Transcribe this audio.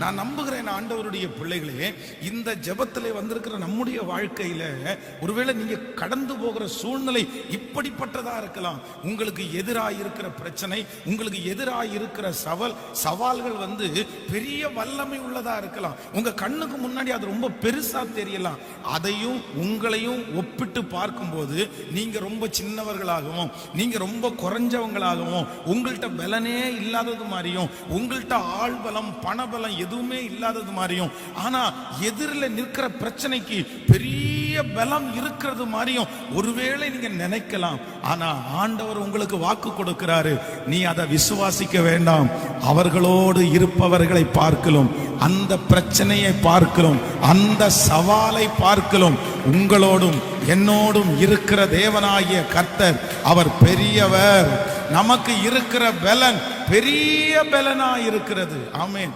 நான் நம்புகிறேன் ஆண்டவருடைய பிள்ளைகளே இந்த ஜெபத்திலே வந்திருக்கிற நம்முடைய வாழ்க்கையில ஒருவேளை நீங்க கடந்து போகிற சூழ்நிலை இப்படிப்பட்டதா இருக்கலாம். உங்களுக்கு எதிராக இருக்கிற பிரச்சனை உங்களுக்கு எதிராக இருக்கிற சவால் சவால்கள் வந்து பெரிய வல்லமை உள்ளதா இருக்கலாம். உங்க கண்ணுக்கு முன்னாடி அது ரொம்ப பெருசா தெரியலாம். அதையும் உங்களையும் ஒப்பிட்டு பார்க்கும்போது நீங்க ரொம்ப சின்னவர்களாகவும் நீங்க ரொம்ப குறைஞ்சவங்களாகவும் உங்கள்கிட்ட பலனே இல்லாதது மாதிரியும் உங்கள்கிட்ட ஆள் பலம் பணபலம் எதுவுமே இல்லாதது மாதிரியும் ஆனா எதிரில் நிற்கிற பிரச்சனைக்கு பெரிய பலம் இருக்கிறது மாதிரியும் ஒருவேளை நீங்க நினைக்கலாம். ஆனா ஆண்டவர் உங்களுக்கு வாக்கு கொடுக்கிறாரு. நீ அதை விசுவாசிக்க வேண்டாம். அவர்களோடு இருப்பவர்களை பார்க்கலும் அந்த பிரச்சனையை பார்க்கலும் அந்த சவாலை பார்க்கலும் உங்களோடும் என்னோடும் இருக்கிற தேவனாகிய கர்த்தர் அவர் பெரியவர். நமக்கு இருக்கிற பலன் பெரிய பலனா இருக்கிறது ஆமேன்.